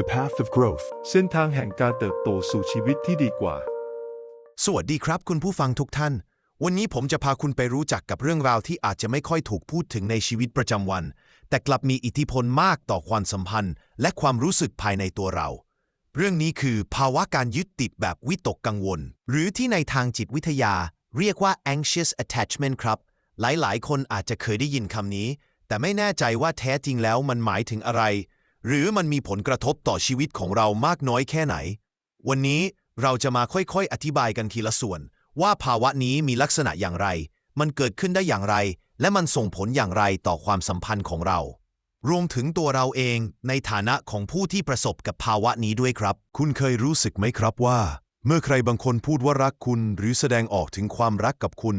The Path of Growth เส้นทางแห่งการเติบโตสู่ชีวิตที่ดีกว่า สวัสดีครับคุณผู้ฟังทุกท่าน วันนี้ผมจะพาคุณไปรู้จักกับเรื่องราวที่อาจจะไม่ค่อยถูกพูดถึงในชีวิตประจำวัน แต่กลับมีอิทธิพลมากต่อความสัมพันธ์ และความรู้สึกภายในตัวเรา เรื่องนี้คือภาวะการยึดติดแบบวิตกกังวล หรือที่ในทางจิตวิทยา เรียกว่า anxious attachment ครับ หลายๆ คนอาจจะเคยได้ยินคำนี้ แต่ไม่แน่ใจว่าแท้จริงแล้วมันหมายถึงอะไร หรือมันมีผลกระทบต่อชีวิตของเรามากน้อยแค่ไหน วันนี้เราจะมาค่อยๆ อธิบายกันทีละส่วน ว่าภาวะนี้มีลักษณะอย่างไร มันเกิดขึ้นได้อย่างไร และมันส่งผลอย่างไรต่อความสัมพันธ์ของเรา รวมถึงตัวเราเองในฐานะของผู้ที่ประสบกับภาวะนี้ด้วยครับ คุณเคยรู้สึกไหมครับว่า เมื่อใครบางคนพูดว่ารักคุณ หรือแสดงออกถึงความรักกับคุณ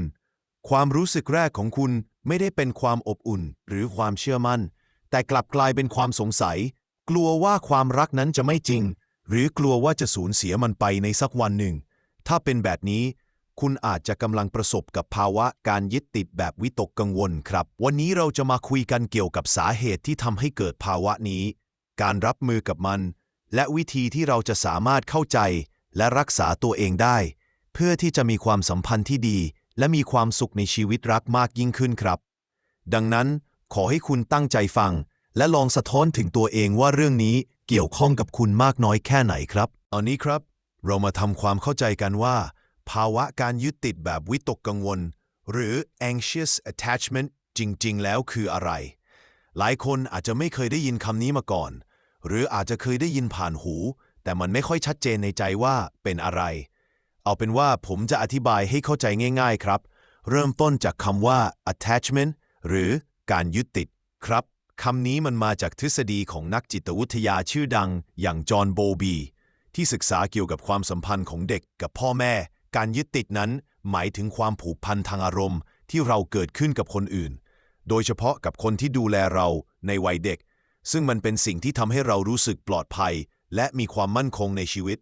ความรู้สึกแรกของคุณไม่ได้เป็นความอบอุ่น หรือความเชื่อมั่น แต่กลับกลายเป็นความสงสัย กลัวว่าความรักนั้นจะไม่จริง หรือกลัวว่าจะสูญเสียมันไปในสักวันหนึ่ง ถ้าเป็นแบบนี้ คุณอาจจะกำลังประสบกับภาวะการยึดติดแบบวิตกกังวลครับ วันนี้เราจะมาคุยกันเกี่ยวกับสาเหตุที่ทำให้เกิดภาวะนี้ การรับมือกับมัน และวิธีที่เราจะสามารถเข้าใจ และรักษาตัวเองได้ เพื่อที่จะมีความสัมพันธ์ที่ดี และมีความสุขในชีวิตรักมากยิ่งขึ้นครับ ดังนั้นขอให้คุณตั้งใจฟัง และลองสะท้อนถึงตัวเองว่าเรื่องนี้เกี่ยวข้องกับคุณมากน้อยแค่ไหนครับตอนนี้ครับ เรามาทำความเข้าใจกันว่า ภาวะการยึดติดแบบวิตกกังวล หรือ anxious attachment จริง ๆ แล้วคืออะไร หลายคนอาจจะไม่เคยได้ยินคำนี้มาก่อน หรืออาจจะเคยได้ยินผ่านหู แต่มันไม่ค่อยชัดเจนในใจว่าเป็นอะไร เอาเป็นว่าผมจะอธิบายให้เข้าใจง่าย ๆ ครับ เริ่มต้นจากคำว่า attachment หรือการยึดติดครับ คำนี้มันมาจากทฤษฎีของนักจิตวิทยาชื่อดังอย่างจอห์นโบบี ที่ศึกษาเกี่ยวกับความสัมพันธ์ของเด็กกับพ่อแม่ การยึดติดนั้น หมายถึงความผูกพันทางอารมณ์ ที่เราเกิดขึ้นกับคนอื่น โดยเฉพาะกับคนที่ดูแลเราในวัยเด็ก ซึ่งมันเป็นสิ่งที่ทำให้เรารู้สึกปลอดภัย และมีความมั่นคงในชีวิต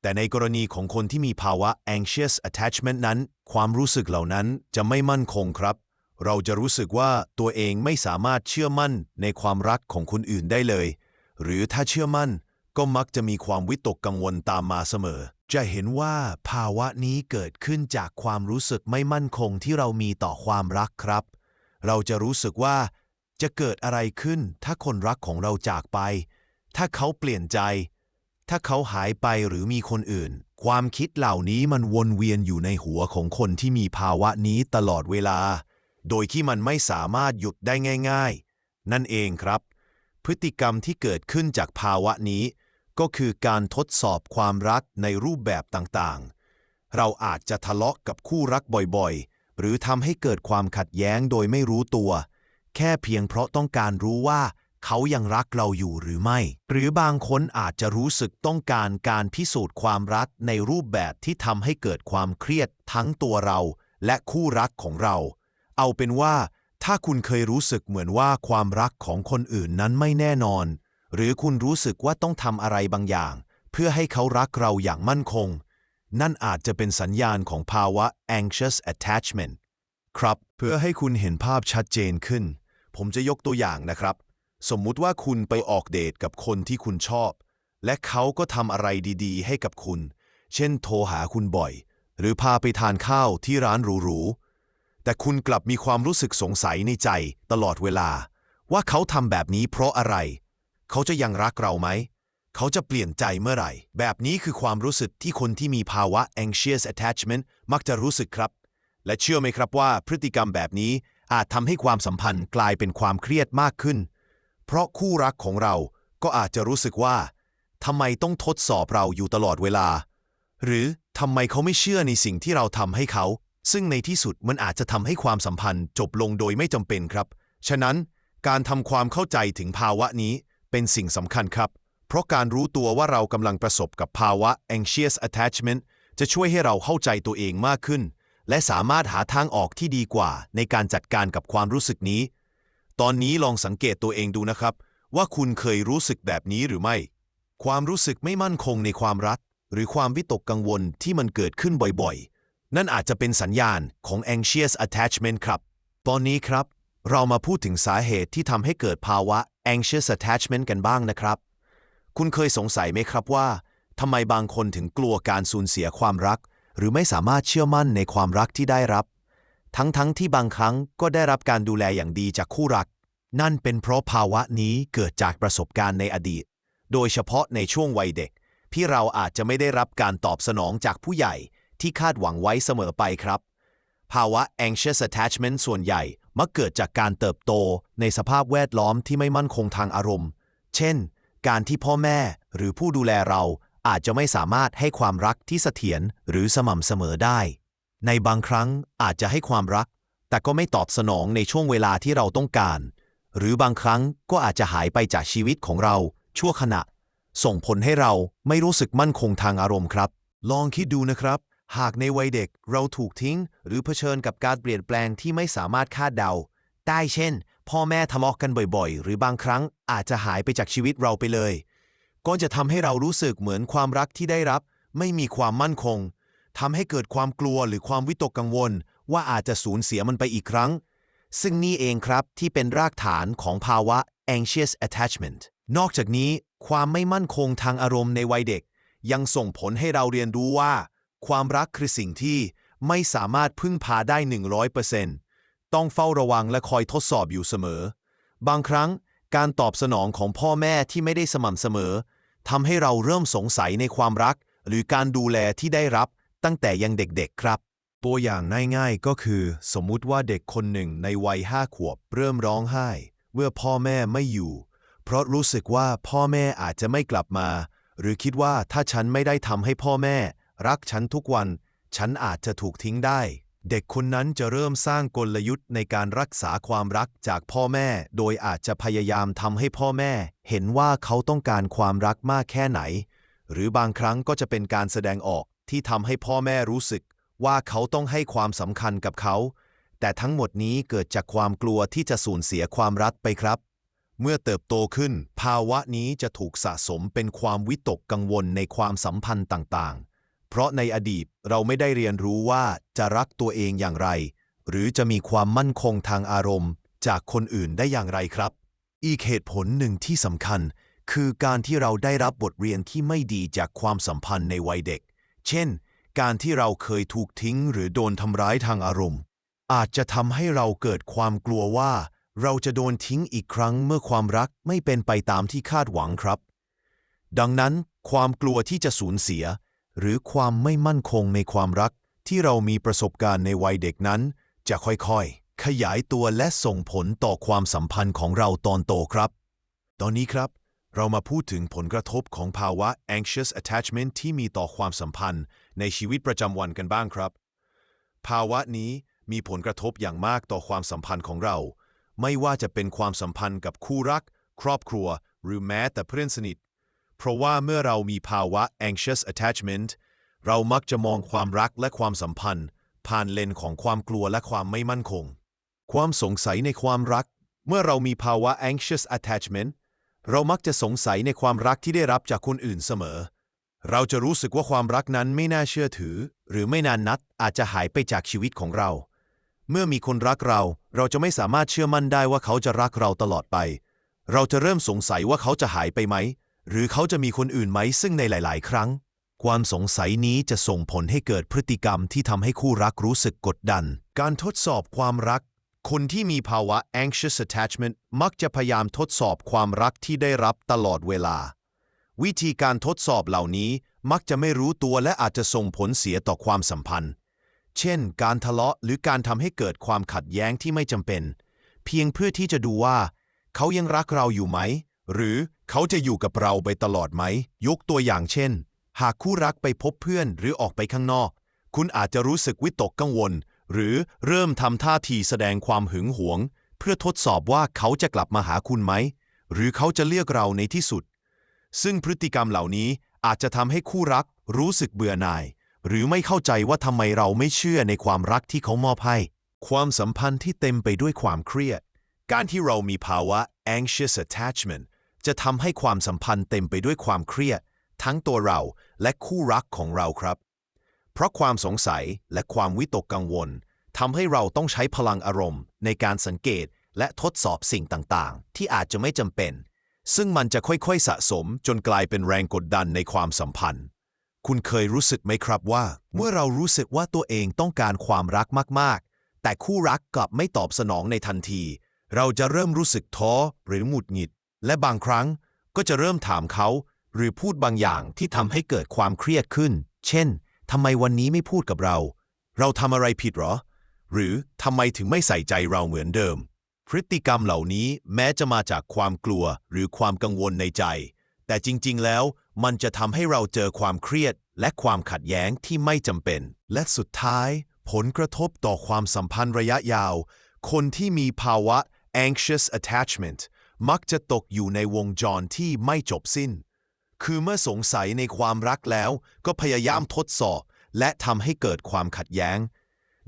แต่ในกรณีของคนที่มีภาวะ anxious attachment นั้น ความรู้สึกเหล่านั้นจะไม่มั่นคงครับ เราจะรู้สึกว่าตัวเองไม่สามารถเชื่อมั่นในความรักของคนอื่นได้เลย หรือถ้าเชื่อมั่นก็มักจะมีความวิตกกังวลตามมาเสมอ จะเห็นว่าภาวะนี้เกิดขึ้นจากความรู้สึกไม่มั่นคงที่เรามีต่อความรักครับ เราจะรู้สึกว่า จะเกิดอะไรขึ้นถ้าคนรักของเราจากไป ถ้าเขาเปลี่ยนใจ ถ้าเขาหายไปหรือมีคนอื่น ความคิดเหล่านี้มันวนเวียนอยู่ในหัวของคนที่มีภาวะนี้ตลอดเวลา โดยที่มันไม่สามารถหยุดได้ง่าย ๆ นั่นเองครับ พฤติกรรมที่เกิดขึ้นจากภาวะนี้ ก็คือการทดสอบความรักในรูปแบบต่างๆ เราอาจจะทะเลาะกับคู่รักบ่อยๆ หรือทำให้เกิดความขัดแย้งโดยไม่รู้ตัว แค่เพียงเพราะต้องการรู้ว่าเขายังรักเราอยู่หรือไม่ หรือบางคนอาจจะรู้สึกต้องการการพิสูจน์ความรักในรูปแบบที่ทำให้เกิดความเครียดทั้งตัวเราและคู่รักของเรา เอาเป็นว่าถ้าคุณเคยรู้สึกเหมือนว่าความรักของคนอื่นนั้นไม่แน่นอน หรือคุณรู้สึกว่าต้องทำอะไรบางอย่าง เพื่อให้เขารักเราอย่างมั่นคง นั่นอาจจะเป็นสัญญาณของภาวะ anxious attachment ครับ เพื่อให้คุณเห็นภาพชัดเจนขึ้น ผมจะยกตัวอย่างนะครับ สมมุติว่าคุณไปออกเดทกับคนที่คุณชอบ และเขาก็ทำอะไรดีๆ ให้กับคุณ เช่น โทรหาคุณบ่อย หรือพาไปทานข้าวที่ร้านหรูๆ แต่คุณกลับมีความรู้สึกสงสัยในใจตลอดเวลา ว่าเขาทำแบบนี้เพราะอะไร เขาจะยังรักเราไหม เขาจะเปลี่ยนใจเมื่อไหร่ แบบนี้คือความรู้สึกที่คนที่มีภาวะ anxious attachment มักจะรู้สึกครับ และเชื่อไหมครับว่าพฤติกรรมแบบนี้อาจทำให้ความสัมพันธ์กลายเป็นความเครียดมากขึ้น เพราะคู่รักของเราก็อาจจะรู้สึกว่าทำไมต้องทดสอบเราอยู่ตลอดเวลา หรือทำไมเขาไม่เชื่อในสิ่งที่เราทำให้เขา ซึ่งในที่สุดมันอาจจะทำให้ความสัมพันธ์จบลงโดยไม่จำเป็นครับ ฉะนั้นการทำความเข้าใจถึงภาวะนี้เป็นสิ่งสำคัญครับ เพราะการรู้ตัวว่าเรากำลังประสบกับภาวะ anxious attachment จะช่วยให้เราเข้าใจตัวเองมากขึ้น และสามารถหาทางออกที่ดีกว่า ในการจัดการกับความรู้สึกนี้ ตอนนี้ลองสังเกตตัวเองดูนะครับ ว่าคุณเคยรู้สึกแบบนี้หรือไม่ ความรู้สึกไม่มั่นคงในความรัก หรือความวิตกกังวลที่มันเกิดขึ้นบ่อยๆ นั่นอาจจะเป็นสัญญาณของ anxious attachment ครับ ตอนนี้ครับ เรามาพูดถึงสาเหตุที่ทำให้เกิดภาวะ anxious attachment กันบ้างนะครับ คุณเคยสงสัยไหมครับว่าทำไมบางคนถึงกลัวการสูญเสียความรัก หรือไม่สามารถเชื่อมั่นในความรักที่ได้รับ ทั้งๆทที่บางครั้งก็ได้รับการดูแลอย่างดีจากคู่รัก นั่นเป็นเพราะภาวะนี้เกิดจากประสบการณ์ในอดีต โดยเฉพาะในช่วงวัยเด็กที่เราอาจจะไม่ได้รับการตอบสนองจากผู้ใหญ่ ที่คาดหวังไว้เสมอไปครับ ภาวะ anxious attachment ส่วนใหญ่มักเกิดจากการเติบโตในสภาพแวดล้อมที่ไม่มั่นคงทางอารมณ์ เช่น การที่พ่อแม่หรือผู้ดูแลเราอาจจะไม่สามารถให้ความรักที่เสถียรหรือสม่ำเสมอได้ ในบางครั้งอาจจะให้ความรัก แต่ก็ไม่ตอบสนองในช่วงเวลาที่เราต้องการ หรือบางครั้งก็อาจจะหายไปจากชีวิตของเรา ชั่วขณะ ส่งผลให้เราไม่รู้สึกมั่นคงทางอารมณ์ครับ ลองคิดดูนะครับ หากในวัยเด็กเราถูกทิ้ง หรือเผชิญกับการเปลี่ยนแปลงที่ไม่สามารถคาดเดา ได้เช่น พ่อแม่ทะเลาะกันบ่อยๆ หรือบางครั้งอาจจะหายไปจากชีวิตเราไปเลย ก็จะทำให้เรารู้สึกเหมือนความรักที่ได้รับ ไม่มีความมั่นคงทำให้เกิดความกลัวหรือความวิตกกังวล ว่าอาจจะสูญเสียมันไปอีกครั้ง ซึ่งนี่เองครับที่เป็นรากฐานของภาวะ anxious attachment นอกจากนี้ ความไม่มั่นคงทางอารมณ์ในวัยเด็ก ยังส่งผลให้เราเรียนรู้ว่า ความรักคือสิ่งที่ไม่สามารถพึ่งพาได้ 100%ต้องเฝ้าระวังและคอยทดสอบอยู่เสมอ บางครั้งการตอบสนองของพ่อแม่ที่ไม่ได้สม่ำเสมอทำให้เราเริ่มสงสัยในความรัก หรือการดูแลที่ได้รับตั้งแต่ยังเด็กๆครับ ตัวอย่างง่ายๆก็คือ สมมุติว่าเด็กคนหนึ่งในวัยห้าขวบ เริ่มร้องไห้ เมื่อพ่อแม่ไม่อยู่ เพราะรู้สึกว่าพ่อแม่อาจจะไม่กลับมา หรือคิดว่าถ้าฉันไม่ได้ทำให้พ่อแม่ รักฉันทุกวัน ฉันอาจจะถูกทิ้งได้ เด็กคนนั้นจะเริ่มสร้างกลยุทธ์ในการรักษาความรักจากพ่อแม่ โดยอาจจะพยายามทำให้พ่อแม่ เห็นว่าเขาต้องการความรักมากแค่ไหน หรือบางครั้งก็จะเป็นการแสดงออกที่ทำให้พ่อแม่รู้สึก ว่าเขาต้องให้ความสำคัญกับเขา แต่ทั้งหมดนี้เกิดจากความกลัวที่จะสูญเสียความรักไปครับเมื่อเติบโตขึ้น ภาวะนี้จะถูกสะสมเป็นความวิตกกังวลในความสัมพันธ์ต่างๆ ราะในอดีตเราไม่ได้เรียนรู้ว่าจะรักตัวเองอย่างไร หรือจะมีความมั่นคงทางอารมณ์ จากคนอื่นได้อย่างไรครับ อีกเหตุผลหนึ่งที่สำคัญ คือการที่เราได้รับบทเรียนที่ไม่ดีจากความสัมพันธ์ในวัยเด็ก เช่น การที่เราเคยถูกทิ้งหรือโดนทำร้ายทางอารมณ์ อาจจะทำให้เราเกิดความกลัวว่า เราจะโดนทิ้งอีกครั้งเมื่อความรักไม่เป็นไปตามที่คาดหวังครับ ดังนั้น ความกลัวที่จะสูญเสีย หรือความไม่มั่นคงในความรักที่เรามีประสบการณ์ในวัยเด็กนั้น จะค่อยๆ ขยายตัวและส่งผลต่อความสัมพันธ์ของเราตอนโตครับ ตอนนี้ครับ เรามาพูดถึงผลกระทบของภาวะ anxious attachment ที่มีต่อความสัมพันธ์ในชีวิตประจำวันกันบ้างครับ ภาวะนี้มีผลกระทบอย่างมากต่อความสัมพันธ์ของเรา ไม่ว่าจะเป็นความสัมพันธ์กับคู่รัก ครอบครัว หรือแม้แต่เพื่อนสนิท เพราะว่าเมื่อเรามีภาวะ anxious attachment เรามักจะมองความรักและความสัมพันธ์ ผ่านเลนของความกลัวและความไม่มั่นคง ความสงสัยในความรัก เมื่อเรามีภาวะ anxious attachment เรามักจะสงสัยในความรักที่ได้รับจากคนอื่นเสมอ เราจะรู้สึกว่าความรักนั้นไม่น่าเชื่อถือ หรือไม่นานนัดอาจจะหายไปจากชีวิตของเรา เมื่อมีคนรักเรา เราจะไม่สามารถเชื่อมั่นได้ว่าเขาจะรักเราตลอดไป เราจะเริ่มสงสัยว่าเขาจะหายไปไหม หรือเขาจะมีคนอื่นไหมซึ่งในหลาย ๆ ครั้ง ความสงสัยนี้จะส่งผลให้เกิดพฤติกรรมที่ทำให้คู่รักรู้สึกกดดัน การทดสอบความรัก คนที่มีภาวะ anxious attachment มักจะพยายามทดสอบความรักที่ได้รับตลอดเวลา วิธีการทดสอบเหล่านี้มักจะไม่รู้ตัวและอาจจะส่งผลเสียต่อความสัมพันธ์ เช่น การทะเลาะหรือการทำให้เกิดความขัดแย้งที่ไม่จำเป็น เพียงเพื่อที่จะดูว่า เขายังรักเราอยู่ไหม หรือ เขาจะอยู่กับเราไปตลอดไหม ยกตัวอย่างเช่น หากคู่รักไปพบเพื่อนหรือออกไปข้างนอก คุณอาจจะรู้สึกวิตกกังวล หรือเริ่มทำท่าทีแสดงความหึงหวง เพื่อทดสอบว่าเขาจะกลับมาหาคุณไหม หรือเขาจะเลือกเราในที่สุด ซึ่งพฤติกรรมเหล่านี้อาจจะทำให้คู่รักรู้สึกเบื่อหน่าย หรือไม่เข้าใจว่าทำไมเราไม่เชื่อในความรักที่เขามอบให้ ความสัมพันธ์ที่เต็มไปด้วยความเครียด การที่เรามีภาวะ anxious attachment จะทำให้ความสัมพันธ์เต็มไปด้วยความเครียด ทั้งตัวเราและคู่รักของเราครับ เพราะความสงสัยและความวิตกกังวลทำให้เราต้องใช้พลังอารมณ์ ในการสังเกตและทดสอบสิ่งต่างๆ ที่อาจจะไม่จำเป็น ซึ่งมันจะค่อยๆสะสมจนกลายเป็นแรงกดดันในความสัมพันธ์ คุณเคยรู้สึกไหมครับว่า เมื่อเรารู้สึกว่าตัวเองต้องการความรักมากๆ แต่คู่รักกลับไม่ตอบสนองในทันที เราจะเริ่มรู้สึกท้อหรือหงุดหงิด และบางครั้งก็จะเริ่มถามเขา หรือพูดบางอย่างที่ทำให้เกิดความเครียดขึ้น เช่นทำไมวันนี้ไม่พูดกับเรา เราทำอะไรผิดหรอ หรือทำไมถึงไม่ใส่ใจเราเหมือนเดิม พฤติกรรมเหล่านี้แม้จะมาจากความกลัวหรือความกังวลในใจ แต่จริง ๆ แล้วมันจะทำให้เราเจอความเครียด และความขัดแย้งที่ไม่จำเป็น และสุดท้าย ผลกระทบต่อความสัมพันธ์ระยะยาว คนที่มีภาวะ anxious attachment มักจะตกอยู่ในวงจรที่ไม่จบสิ้น คือเมื่อสงสัยในความรักแล้ว ก็พยายามทดสอบ และทำให้เกิดความขัดแย้ง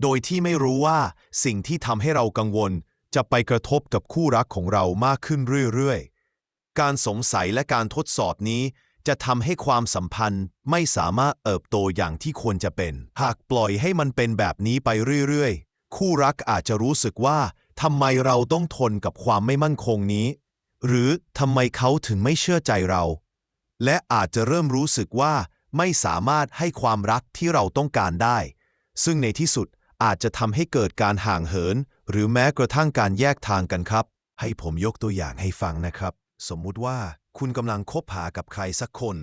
โดยที่ไม่รู้ว่าสิ่งที่ทำให้เรากังวล จะไปกระทบกับคู่รักของเรามากขึ้นเรื่อยๆ การสงสัยและการทดสอบนี้ จะทำให้ความสัมพันธ์ไม่สามารถเติบโตอย่างที่ควรจะเป็น หากปล่อยให้มันเป็นแบบนี้ไปเรื่อยๆ คู่รักอาจจะรู้สึกว่า ทำไมเราต้องทนกับความไม่มั่นคงนี้ หรือทำไมเขาถึงไม่เชื่อใจเรา และอาจจะเริ่มรู้สึกว่าไม่สามารถให้ความรักที่เราต้องการได้ ซึ่งในที่สุดอาจจะทำให้เกิดการห่างเหิน หรือแม้กระทั่งการแยกทางกันครับ ให้ผมยกตัวอย่างให้ฟังนะครับ สมมุติว่าคุณกำลังคบหากับใครสักคน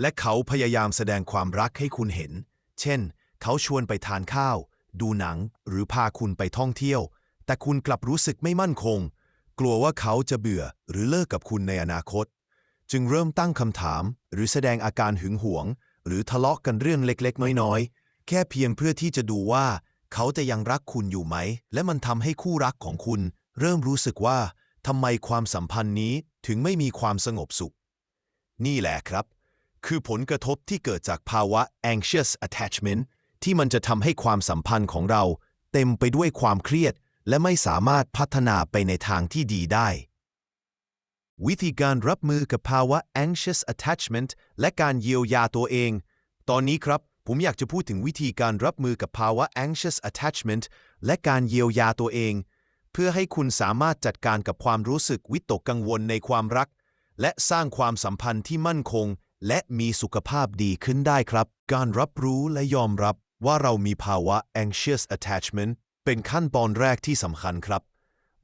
และเขาพยายามแสดงความรักให้คุณเห็น เช่น เขาชวนไปทานข้าว ดูหนัง หรือพาคุณไปท่องเที่ยว แต่คุณกลับรู้สึกไม่มั่นคง กลัวว่าเขาจะเบื่อหรือเลิกกับคุณในอนาคต จึงเริ่มตั้งคำถาม หรือแสดงอาการหึงหวง หรือทะเลาะกันเรื่องเล็กๆ น้อยๆ แค่เพียงเพื่อที่จะดูว่า เขาจะยังรักคุณอยู่ไหม และมันทำให้คู่รักของคุณ เริ่มรู้สึกว่าทำไมความสัมพันธ์นี้ถึงไม่มีความสงบสุข นี่แหละครับ คือผลกระทบที่เกิดจากภาวะ anxious attachment ที่มันจะทำให้ความสัมพันธ์ของเรา เต็มไปด้วยความเครียด และไม่สามารถพัฒนาไปในทางที่ดีได้ วิธีการรับมือกับภาวะ anxious attachment และการเยียวยาตัวเอง ตอนนี้ครับ ผมอยากจะพูดถึงวิธีการรับมือกับภาวะ anxious attachment และการเยียวยาตัวเอง เพื่อให้คุณสามารถจัดการกับความรู้สึกวิตกกังวลในความรัก และสร้างความสัมพันธ์ที่มั่นคง และมีสุขภาพดีขึ้นได้ครับ การรับรู้และยอมรับว่าเรามีภาวะ anxious attachment เป็นขั้นตอนแรกที่สำคัญครับ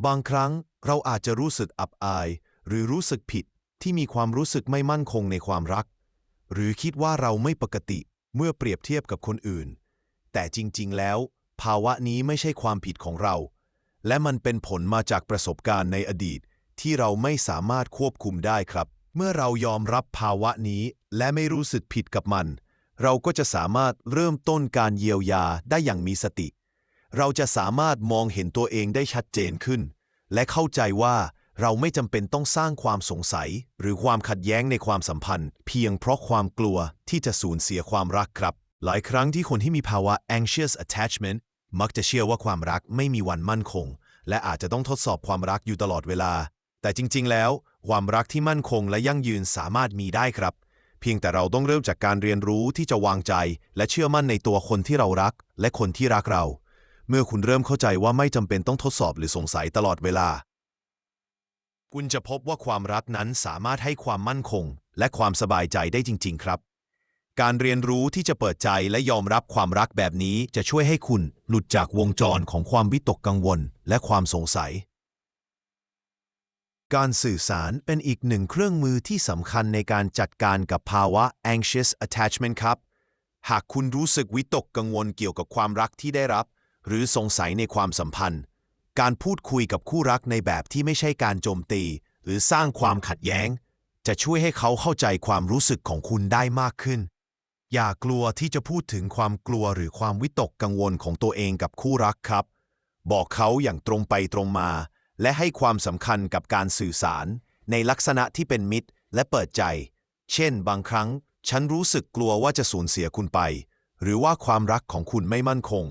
บางครั้งเราอาจจะรู้สึกอับอาย หรือรู้สึกผิดที่มีความรู้สึกไม่มั่นคงในความรัก หรือคิดว่าเราไม่ปกติเมื่อเปรียบเทียบกับคนอื่น แต่จริง ๆ แล้ว ภาวะนี้ไม่ใช่ความผิดของเรา และมันเป็นผลมาจากประสบการณ์ในอดีต ที่เราไม่สามารถควบคุมได้ครับ เมื่อเรายอมรับภาวะนี้ และไม่รู้สึกผิดกับมัน เราก็จะสามารถเริ่มต้นการเยียวยาได้อย่างมีสติ เราจะสามารถมองเห็นตัวเองได้ชัดเจนขึ้น และเข้าใจว่าเราไม่จำเป็นต้องสร้างความสงสัย หรือความขัดแย้งในความสัมพันธ์ เพียงเพราะความกลัวที่จะสูญเสียความรักครับ หลายครั้งที่คนที่มีภาวะ anxious attachment มักจะเชื่อว่าความรักไม่มีวันมั่นคง และอาจจะต้องทดสอบความรักอยู่ตลอดเวลา แต่จริง ๆ แล้ว ความรักที่มั่นคงและยั่งยืนสามารถมีได้ครับ เพียงแต่เราต้องเริ่มจากการเรียนรู้ที่จะวางใจ และเชื่อมั่นในตัวคนที่เรารัก และคนที่รักเรา เมื่อคุณเริ่มเข้าใจว่าไม่จำเป็นต้องทดสอบหรือสงสัยตลอดเวลา คุณจะพบว่าความรักนั้นสามารถให้ความมั่นคง และความสบายใจได้จริง ๆ ครับ การเรียนรู้ที่จะเปิดใจและยอมรับความรักแบบนี้จะช่วยให้คุณหลุดจากวงจรของความวิตกกังวล และความสงสัย การสื่อสารเป็นอีกหนึ่งเครื่องมือที่สำคัญในการจัดการกับภาวะ anxious attachment ครับ หากคุณรู้สึกวิตกกังวลเกี่ยวกับความรักที่ได้รับ หรือสงสัยในความสัมพันธ์ การพูดคุยกับคู่รักในแบบที่ไม่ใช่การโจมตี หรือสร้างความขัดแย้ง จะช่วยให้เขาเข้าใจความรู้สึกของคุณได้มากขึ้น อย่ากลัวที่จะพูดถึงความกลัวหรือความวิตกกังวลของตัวเองกับคู่รักครับ บอกเขาอย่างตรงไปตรงมา และให้ความสำคัญกับการสื่อสาร ในลักษณะที่เป็นมิตรและเปิดใจ เช่น บางครั้ง ฉันรู้สึกกลัวว่าจะสูญเสียคุณไป หรือว่าความรักของคุณไม่มั่นคง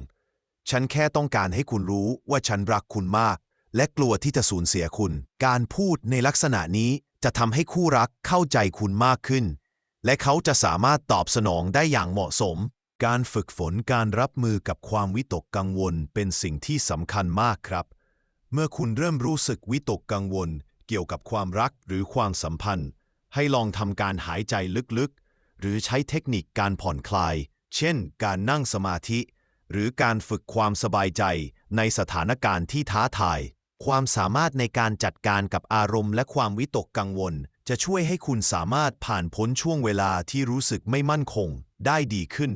ฉันแค่ต้องการให้คุณรู้ว่าฉันรักคุณมาก และกลัวที่จะสูญเสียคุณ การพูดในลักษณะนี้จะทำให้คู่รักเข้าใจคุณมากขึ้น และเขาจะสามารถตอบสนองได้อย่างเหมาะสม การฝึกฝนการรับมือกับความวิตกกังวลเป็นสิ่งที่สำคัญมากครับ เมื่อคุณเริ่มรู้สึกวิตกกังวล เกี่ยวกับความรักหรือความสัมพันธ์ ให้ลองทำการหายใจลึกๆ หรือใช้เทคนิคการผ่อนคลาย เช่น การนั่งสมาธิ หรือการฝึกความสบายใจในสถานการณ์ที่ท้าทาย ความสามารถในการจัดการกับอารมณ์และความวิตกกังวล จะช่วยให้คุณสามารถผ่านพ้นช่วงเวลาที่รู้สึกไม่มั่นคงได้ดีขึ้น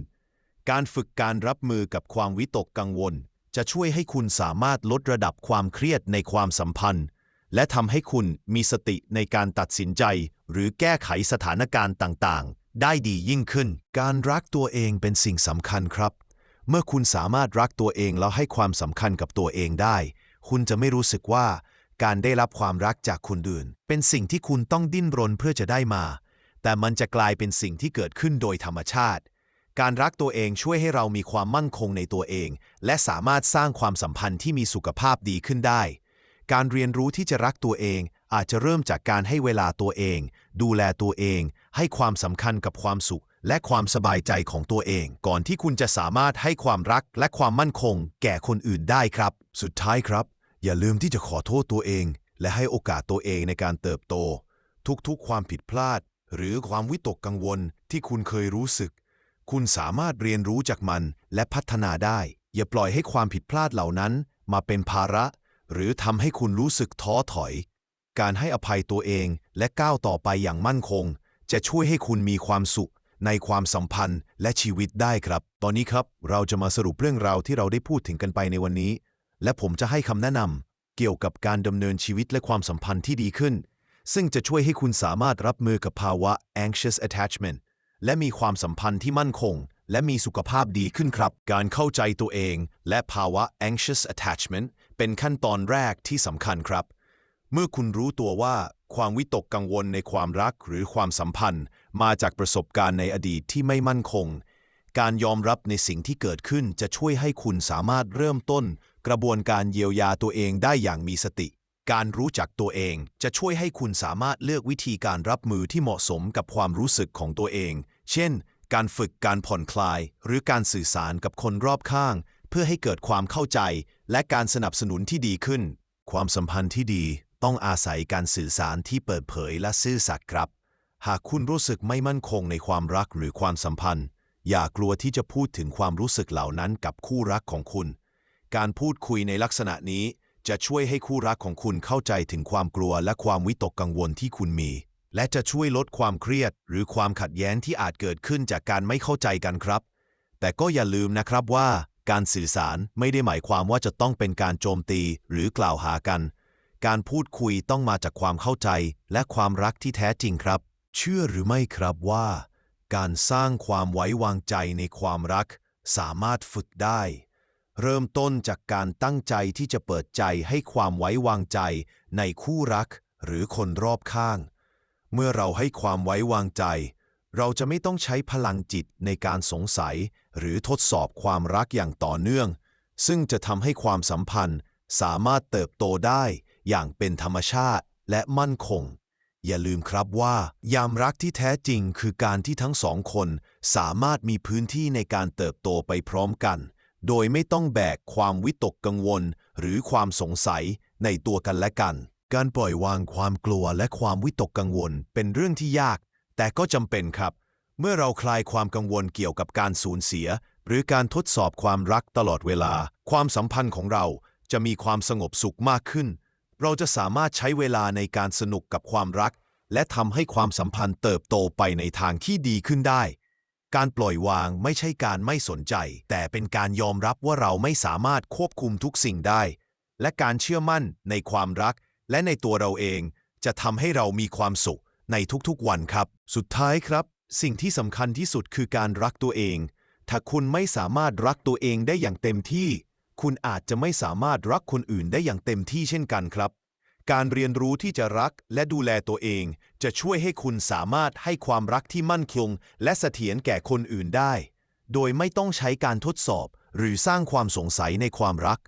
การฝึกการรับมือกับความวิตกกังวล จะช่วยให้คุณสามารถลดระดับความเครียดในความสัมพันธ์ และทำให้คุณมีสติในการตัดสินใจ หรือแก้ไขสถานการณ์ต่างๆ ได้ดียิ่งขึ้น การรักตัวเองเป็นสิ่งสำคัญครับ เมื่อคุณสามารถรักตัวเองแล้วให้ความสำคัญกับตัวเองได้ คุณจะไม่รู้สึกว่า การได้รับความรักจากคนอื่น เป็นสิ่งที่คุณต้องดิ้นรนเพื่อจะได้มา แต่มันจะกลายเป็นสิ่งที่เกิดขึ้นโดยธรรมชาติ การรักตัวเองช่วยให้เรามีความมั่นคงในตัวเอง และสามารถสร้างความสัมพันธ์ที่มีสุขภาพดีขึ้นได้ การเรียนรู้ที่จะรักตัวเองอาจจะเริ่มจากการให้เวลาตัวเอง ดูแลตัวเอง ให้ความสำคัญกับความสุข และความสบายใจของตัวเอง ก่อนที่คุณจะสามารถให้ความรักและความมั่นคง แก่คนอื่นได้ครับ สุดท้ายครับ อย่าลืมที่จะขอโทษตัวเอง และให้โอกาสตัวเองในการเติบโต ทุกๆ ความผิดพลาด หรือความวิตกกังวลที่คุณเคยรู้สึก คุณสามารถเรียนรู้จากมันและพัฒนาได้ อย่าปล่อยให้ความผิดพลาดเหล่านั้นมาเป็นภาระ หรือทำให้คุณรู้สึกท้อถอย การให้อภัยตัวเองและก้าวต่อไปอย่างมั่นคง จะช่วยให้คุณมีความสุข ในความสัมพันธ์และชีวิตได้ครับ ตอนนี้ครับ เราจะมาสรุปเรื่องราวที่เราได้พูดถึงกันไปในวันนี้ และผมจะให้คำแนะนำเกี่ยวกับการดำเนินชีวิตและความสัมพันธ์ที่ดีขึ้น ซึ่งจะช่วยให้คุณสามารถรับมือกับภาวะ anxious attachment และมีความสัมพันธ์ที่มั่นคง และมีสุขภาพดีขึ้นครับ การเข้าใจตัวเอง และภาวะ anxious attachment เป็นขั้นตอนแรกที่สำคัญครับ เมื่อคุณรู้ตัวว่าความวิตกกังวลในความรักหรือความสัมพันธ์ มาจากประสบการณ์ในอดีตที่ไม่มั่นคง การยอมรับในสิ่งที่เกิดขึ้นจะช่วยให้คุณสามารถเริ่มต้น กระบวนการเยียวยาตัวเองได้อย่างมีสติ การรู้จักตัวเองจะช่วยให้คุณสามารถเลือกวิธีการรับมือที่เหมาะสมกับความรู้สึกของตัวเอง เช่น การฝึกการผ่อนคลาย หรือการสื่อสารกับคนรอบข้าง เพื่อให้เกิดความเข้าใจ และการสนับสนุนที่ดีขึ้น ความสัมพันธ์ที่ดีต้องอาศัยการสื่อสารที่เปิดเผยและซื่อสัตย์ครับ หากคุณรู้สึกไม่มั่นคงในความรักหรือความสัมพันธ์ อย่ากลัวที่จะพูดถึงความรู้สึกเหล่านั้นกับคู่รักของคุณ การพูดคุยในลักษณะนี้จะช่วยให้คู่รักของคุณเข้าใจถึงความกลัวและความวิตกกังวลที่คุณมี และจะช่วยลดความเครียด หรือความขัดแย้งที่อาจเกิดขึ้นจากการไม่เข้าใจกันครับ แต่ก็อย่าลืมนะครับว่า การสื่อสารไม่ได้หมายความว่าจะต้องเป็นการโจมตีหรือกล่าวหากัน การพูดคุยต้องมาจากความเข้าใจและความรักที่แท้จริงครับ เชื่อหรือไม่ครับว่า การสร้างความไว้วางใจในความรัก สามารถฝึกได้ เริ่มต้นจากการตั้งใจที่จะเปิดใจให้ความไว้วางใจในคู่รักหรือคนรอบข้าง เมื่อเราให้ความไว้วางใจ เราจะไม่ต้องใช้พลังจิตในการสงสัย หรือทดสอบความรักอย่างต่อเนื่อง ซึ่งจะทำให้ความสัมพันธ์สามารถเติบโตได้อย่างเป็นธรรมชาติและมั่นคง อย่าลืมครับว่า ยามรักที่แท้จริงคือการที่ทั้งสองคน สามารถมีพื้นที่ในการเติบโตไปพร้อมกัน โดยไม่ต้องแบกความวิตกกังวล หรือความสงสัยในตัวกันและกัน การปล่อยวางความกลัวและความวิตกกังวลเป็นเรื่องที่ยาก แต่ก็จำเป็นครับ เมื่อเราคลายความกังวลเกี่ยวกับการสูญเสีย หรือการทดสอบความรักตลอดเวลา ความสัมพันธ์ของเราจะมีความสงบสุขมากขึ้น เราจะสามารถใช้เวลาในการสนุกกับความรัก และทำให้ความสัมพันธ์เติบโตไปในทางที่ดีขึ้นได้ การปล่อยวางไม่ใช่การไม่สนใจ แต่เป็นการยอมรับว่าเราไม่สามารถควบคุมทุกสิ่งได้ และการเชื่อมั่นในความรัก และในตัวเราเอง จะทำให้เรามีความสุขในทุกๆวันครับ สุดท้ายครับ สิ่งที่สำคัญที่สุดคือการรักตัวเอง ถ้าคุณไม่สามารถรักตัวเองได้อย่างเต็มที่ คุณอาจจะไม่สามารถรักคนอื่นได้อย่างเต็มที่เช่นกันครับ การเรียนรู้ที่จะรักและดูแลตัวเอง จะช่วยให้คุณสามารถให้ความรักที่มั่นคง และเสถียรแก่คนอื่นได้ โดยไม่ต้องใช้การทดสอบ หรือสร้างความสงสัยในความรัก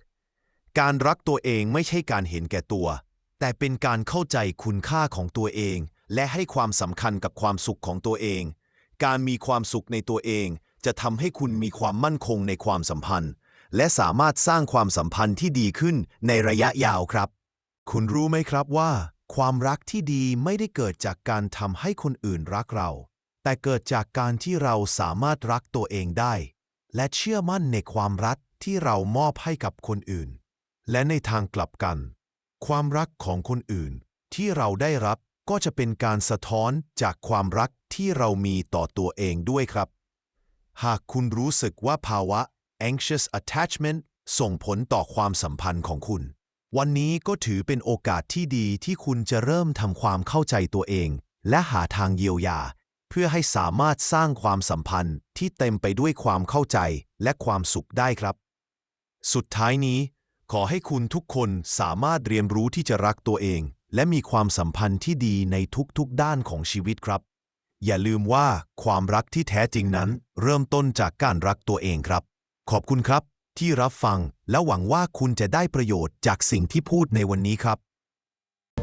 การรักตัวเองไม่ใช่การเห็นแก่ตัว แต่เป็นการเข้าใจคุณค่าของตัวเอง และให้ความสำคัญกับความสุขของตัวเอง การมีความสุขในตัวเอง จะทำให้คุณมีความมั่นคงในความสัมพันธ์ และสามารถสร้างความสัมพันธ์ที่ดีขึ้นในระยะยาวครับ คุณรู้ไหมครับว่า ความรักที่ดีไม่ได้เกิดจากการทำให้คนอื่นรักเรา แต่เกิดจากการที่เราสามารถรักตัวเองได้ และเชื่อมั่นในความรักที่เรามอบให้กับคนอื่น และในทางกลับกัน ความรักของคนอื่นที่เราได้รับก็จะเป็นการสะท้อนจากความรักที่เรามีต่อตัวเองด้วยครับ หากคุณรู้สึกว่าภาวะ anxious attachment ส่งผลต่อความสัมพันธ์ของคุณ วันนี้ก็ถือเป็นโอกาสที่ดีที่คุณจะเริ่มทำความเข้าใจตัวเอง และหาทางเยียวยา เพื่อให้สามารถสร้างความสัมพันธ์ที่เต็มไปด้วยความเข้าใจและความสุขได้ครับ สุดท้ายนี้ ขอให้คุณทุกคนสามารถเรียนรู้ที่จะรักตัวเอง และมีความสัมพันธ์ที่ดีในทุกๆด้านของชีวิตครับ อย่าลืมว่าความรักที่แท้จริงนั้น เริ่มต้นจากการรักตัวเองครับ ขอบคุณครับ ที่รับฟังและหวังว่าคุณจะได้ประโยชน์จากสิ่งที่พูดในวันนี้ครับ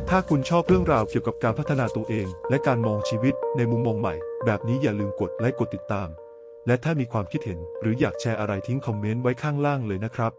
ถ้าคุณชอบเรื่องราวเกี่ยวกับการพัฒนาตัวเอง และการมองชีวิตในมุมมองใหม่ แบบนี้อย่าลืมกดไลค์กดติดตาม และถ้ามีความคิดเห็น หรืออยากแชร์อะไรทิ้งคอมเมนต์ไว้ข้างล่างเลยนะครับ